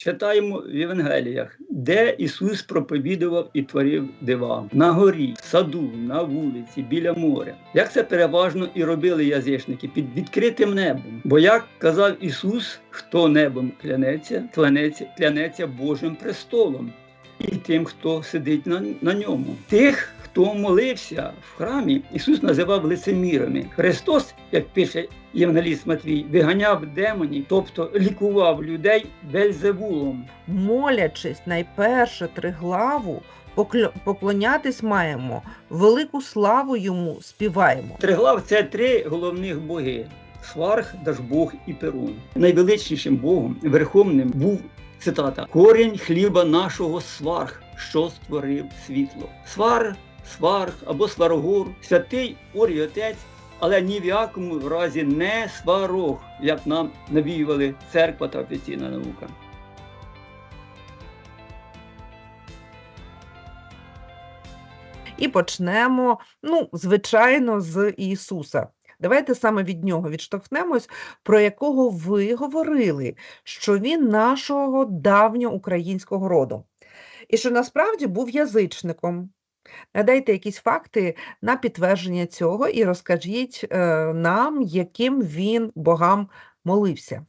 Читаємо в Євангеліях, де Ісус проповідував і творив дива на горі, в саду, на вулиці, біля моря. Як це переважно і робили язичники під відкритим небом. Бо як казав Ісус, хто небом клянеться, клянеться, клянеться Божим престолом і тим, хто сидить на, на ньому. Тих, хто молився в храмі, Ісус називав лицемірами. Христос, як пише Євангеліст Матвій, виганяв демонів, тобто лікував людей Вельзевулом. молячись найперше триглаву, поклонятись маємо, велику славу йому співаємо. Триглав це три головних боги: Сварх, Дажбог і Перун. Найвеличнішим богом, верховним був цитата: корінь хліба нашого сварх, що створив світло. Свар, сварх або сварогор, святий Орій Отець, але ні в якому разі не сварог, як нам навіювали церква та офіційна наука. І почнемо, ну, звичайно, з Ісуса. Давайте саме від нього відштовхнемось, про якого ви говорили, що він нашого давньоукраїнського роду, і що насправді був язичником. Надайте якісь факти на підтвердження цього і розкажіть е, нам, яким він богам молився.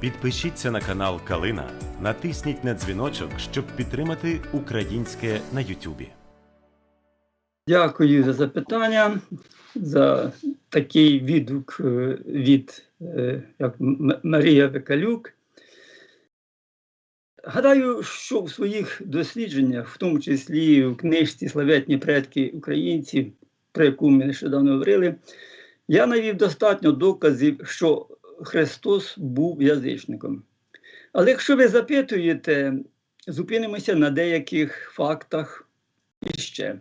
Підпишіться на канал Калина, натисніть на дзвіночок, щоб підтримати українське на Ютубі. Дякую за запитання, за такий відгук е, від е, як Марія Викалюк. Гадаю, що в своїх дослідженнях, в тому числі в книжці Славетні предки українців, про яку ми нещодавно говорили, я навів достатньо доказів, що Христос був язичником. Але якщо ви запитуєте, зупинимося на деяких фактах іще.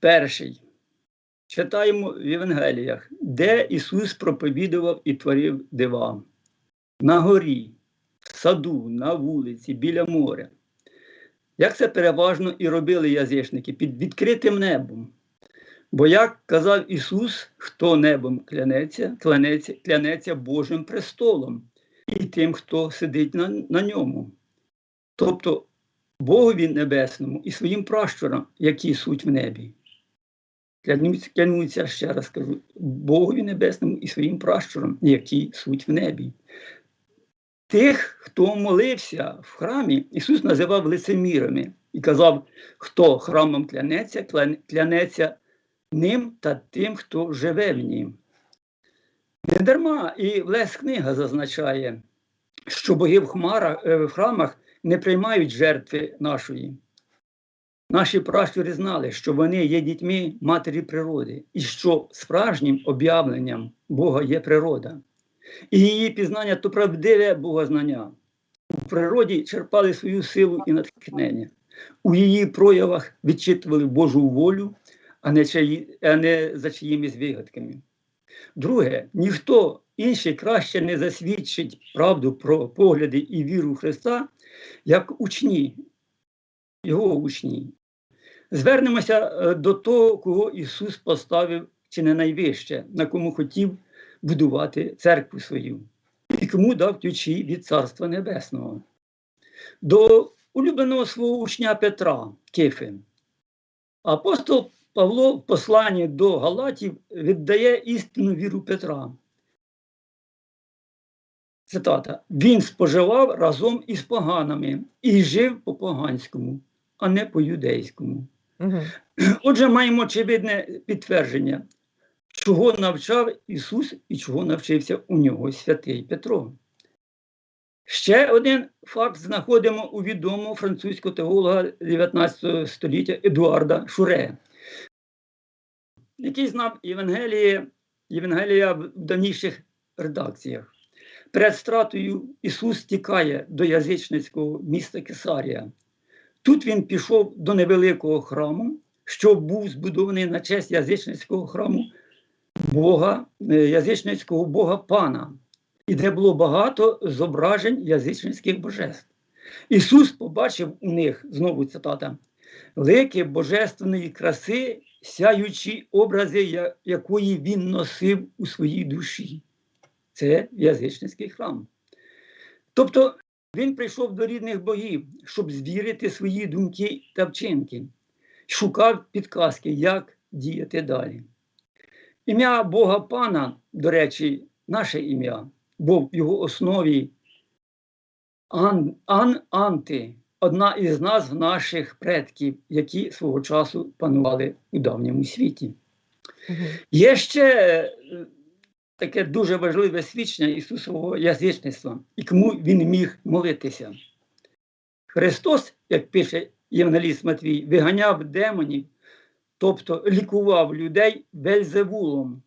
Перший. Читаємо в Євангеліях, де Ісус проповідував і творив дива. На горі, саду, на вулиці, біля моря. Як це переважно і робили язичники під відкритим небом. Бо як казав Ісус, хто небом клянеться, клянеться, клянеться Божим престолом і тим, хто сидить на, на ньому. Тобто Богові Небесному і своїм пращурам, які суть в небі. Клянуться, ще раз кажу, Богові Небесному і своїм пращурам, які суть в небі. Тих, хто молився в храмі, Ісус називав лицемірами і казав, хто храмом клянеться, клянеться ним та тим, хто живе в нім. Недарма і Лес книга зазначає, що боги в, хмарах, е, в храмах не приймають жертви нашої. Наші пращури знали, що вони є дітьми матері природи, і що справжнім об'явленням Бога є природа. І її пізнання то правдиве богознання. У природі черпали свою силу і натхнення. У її проявах відчитували Божу волю, а не, чиї, а не за чиїмись вигадками. Друге, ніхто інший краще не засвідчить правду про погляди і віру Христа, як учні, його учні. Звернемося е, до того, кого Ісус поставив чи не найвище, на кому хотів будувати церкву свою, і кому дав ключі від Царства Небесного. До улюбленого свого учня Петра Кифи. Апостол Павло в посланні до Галатів віддає істинну віру Петра. Цитата: Він споживав разом із поганими і жив по поганському, а не по юдейському. Угу. Отже, маємо очевидне підтвердження, чого навчав Ісус і чого навчився у нього святий Петро. Ще один факт знаходимо у відомого французького теолога 19 століття Едуарда Шуре, який знав Євангеліє, Євангелія в давніших редакціях. Перед стратою Ісус тікає до язичницького міста Кесарія. Тут він пішов до невеликого храму, що був збудований на честь язичницького храму Бога, е, язичницького Бога Пана, і де було багато зображень язичницьких божеств. Ісус побачив у них, знову цитата, лики божественної краси, сяючі образи, якої він носив у своїй душі. це язичницький храм. Тобто він прийшов до рідних богів, щоб звірити свої думки та вчинки, шукав підказки, як діяти далі. Ім'я Бога Пана, до речі, наше ім'я, бо в його основі ан, ан анти одна із назв наших предків, які свого часу панували у давньому світі. Є ще е, таке дуже важливе свідчення Ісусового язичництва, і кому він міг молитися. Христос, як пише Євангеліст Матвій, виганяв демонів, тобто лікував людей Бельзевулом.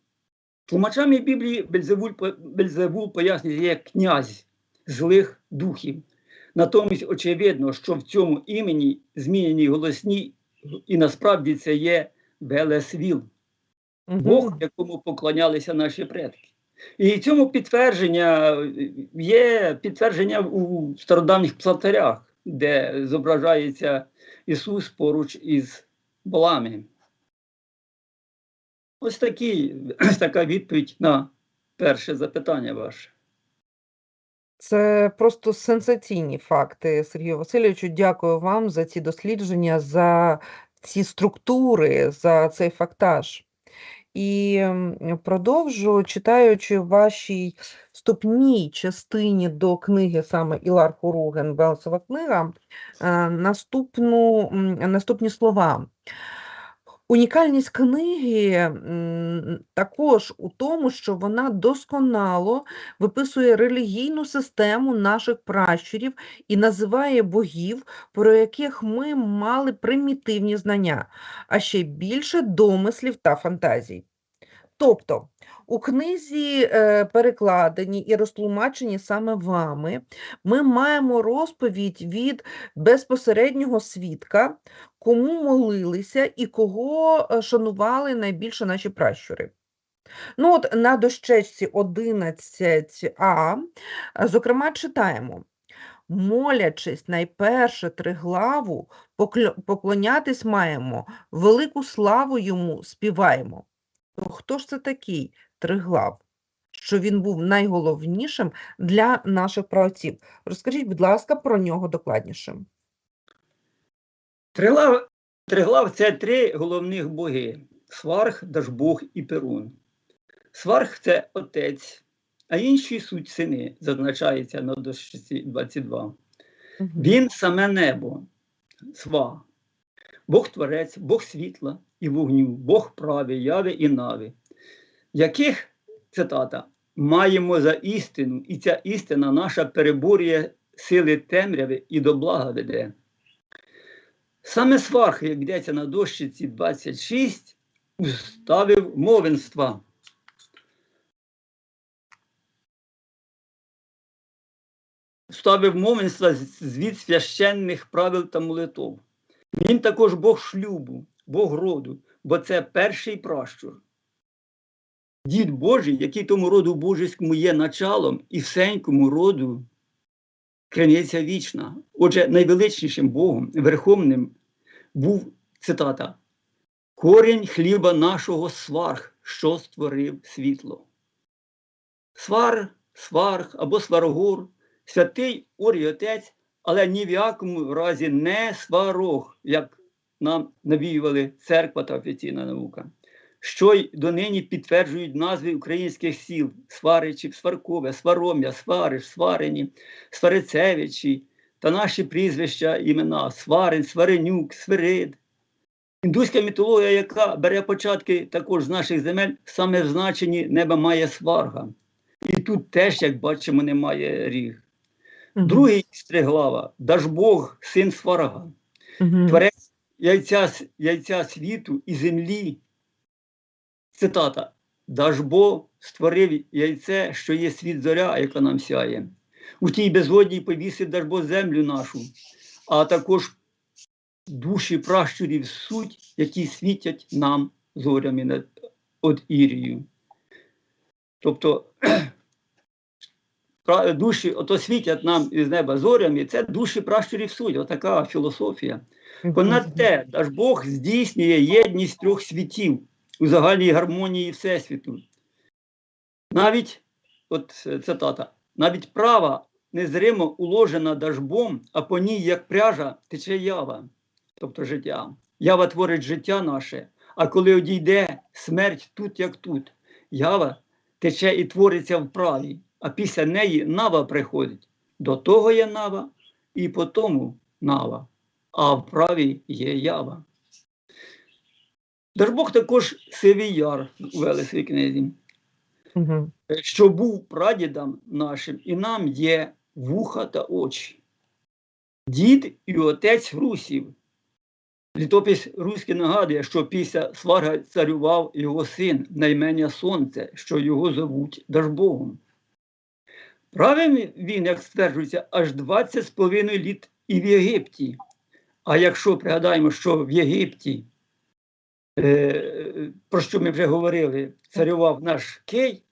Тлумачами Біблії Бельзевул, Бельзевул пояснює як князь злих духів. Натомість очевидно, що в цьому імені змінені голосні, і насправді це є Белесвіл. Бог, якому поклонялися наші предки. І цьому підтвердження є підтвердження у стародавніх псалтарях, де зображається Ісус поруч із Балами. Ось такі, така відповідь на перше запитання ваше. Це просто сенсаційні факти, Сергію Васильовичу. Дякую вам за ці дослідження, за ці структури, за цей фактаж. І продовжу, читаючи вашій вступній частині до книги саме Ілар Хоруген Белсова книга, е, наступну, наступні слова. Унікальність книги також у тому, що вона досконало виписує релігійну систему наших пращурів і називає богів, про яких ми мали примітивні знання, а ще більше домислів та фантазій. Тобто, у книзі е, перекладені і розтлумачені саме вами, ми маємо розповідь від безпосереднього свідка, кому молилися і кого е, шанували найбільше наші пращури. Ну от на дощечці 11а, е, зокрема, читаємо. Молячись найперше триглаву, поклонятись маємо, велику славу йому співаємо. То хто ж це такий триглав? Що він був найголовнішим для наших праотців. Розкажіть, будь ласка, про нього докладніше. Триглав, триглав це три головних боги: Сварх, Дажбог і Перун. Сварх це отець, а інші суть сини, зазначається на дошці 22. Він саме небо, сва, Бог Творець, Бог світла і вогню, Бог прави, яви і нави, яких, цитата, маємо за істину, і ця істина наша переборює сили темряви і до блага веде. Саме сварх, як йдеться на дощиці 26, уставив мовенства. Ставив мовенства звід священних правил та молитов. Він також Бог шлюбу, Бог роду, бо це перший пращур. Дід Божий, який тому роду божеському є началом, і всенькому роду криниця вічна. Отже, найвеличнішим Богом, верховним, був цитата: Корінь хліба нашого сварх, що створив світло. Свар, сварх або сварогор, святий Орій Отець, але ні в якому разі не сварог, як нам навіювали церква та офіційна наука, що й донині підтверджують назви українських сіл Сваричів, Сваркове, Сваром'я, Свариш, Сварені, Сварицевичі та наші прізвища, імена Сварин, Сваренюк, Свирид. Індуська мітологія, яка бере початки також з наших земель, саме в значенні неба має сварга. І тут теж, як бачимо, немає ріг. Мгм. Другий стриглава Дажбог, син Сварга, Мгм. творець яйця, яйця світу і землі. Цитата: Дажбог створив яйце, що є світ зоря, яка нам сяє. У тій безодній повісив Дажбог землю нашу, а також душі пращурів суть, які світять нам зорями над от Ірією. Тобто душі ото світять нам із неба зорями, це душі пращурів суть, отака філософія. Понад те, аж Бог здійснює єдність трьох світів у загальній гармонії Всесвіту. Навіть от е, цитата, навіть права незримо уложена дажбом, а по ній, як пряжа, тече ява, тобто життя. Ява творить життя наше, а коли одійде смерть тут, як тут, ява тече і твориться в праві, а після неї нава приходить. До того є нава, і по тому нава, а в праві є ява. Держбог також сивий яр у Велесій книзі Угу. що був прадідам нашим, і нам є вуха та очі. Дід і отець Русів. Літопис Руський нагадує, що після сварга царював його син, наймення Сонце, що його зовуть Дажбогом. Правив він, як стверджується, аж 20 з половиною літ і в Єгипті. А якщо пригадаємо, що в Єгипті, про що ми вже говорили, царював наш Кей,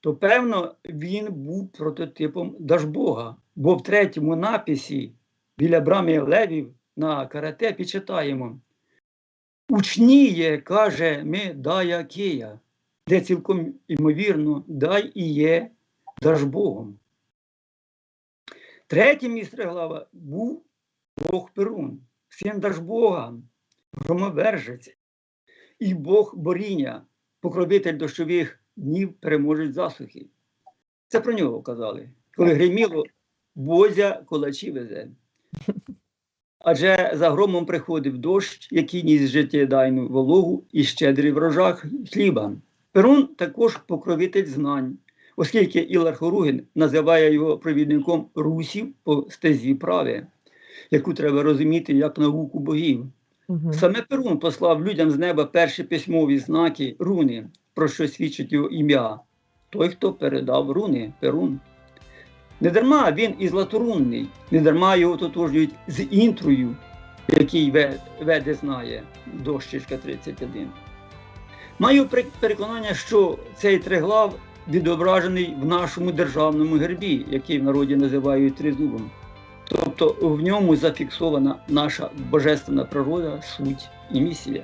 то певно він був прототипом Дажбога. Бо в третьому написі біля брами Левів на карате підчитаємо. Учніє, каже, ми дая Кия, де цілком імовірно дай і є Дажбогом. Третє місце глава був Бог Перун, син Дажбога, громовержець, і Бог Боріння, покровитель дощових днів переможуть засухи. Це про нього казали. Коли гриміло, Бозя колачі везе. Адже за громом приходив дощ, який ніс життєдайну вологу і щедрий врожах хліба. Перун також покровитель знань, оскільки Ілар Хоругін називає його провідником русів по стезі прави, яку треба розуміти як науку богів. Угу. Саме Перун послав людям з неба перші письмові знаки руни, про що свідчить його ім'я. Той, хто передав руни, Перун. Недарма він і златорунний, недарма його тотожнюють з інтрою, який веде знає дощечка 31. Маю переконання, що цей триглав відображений в нашому державному гербі, який в народі називають тризубом. Тобто в ньому зафіксована наша божественна природа, суть і місія.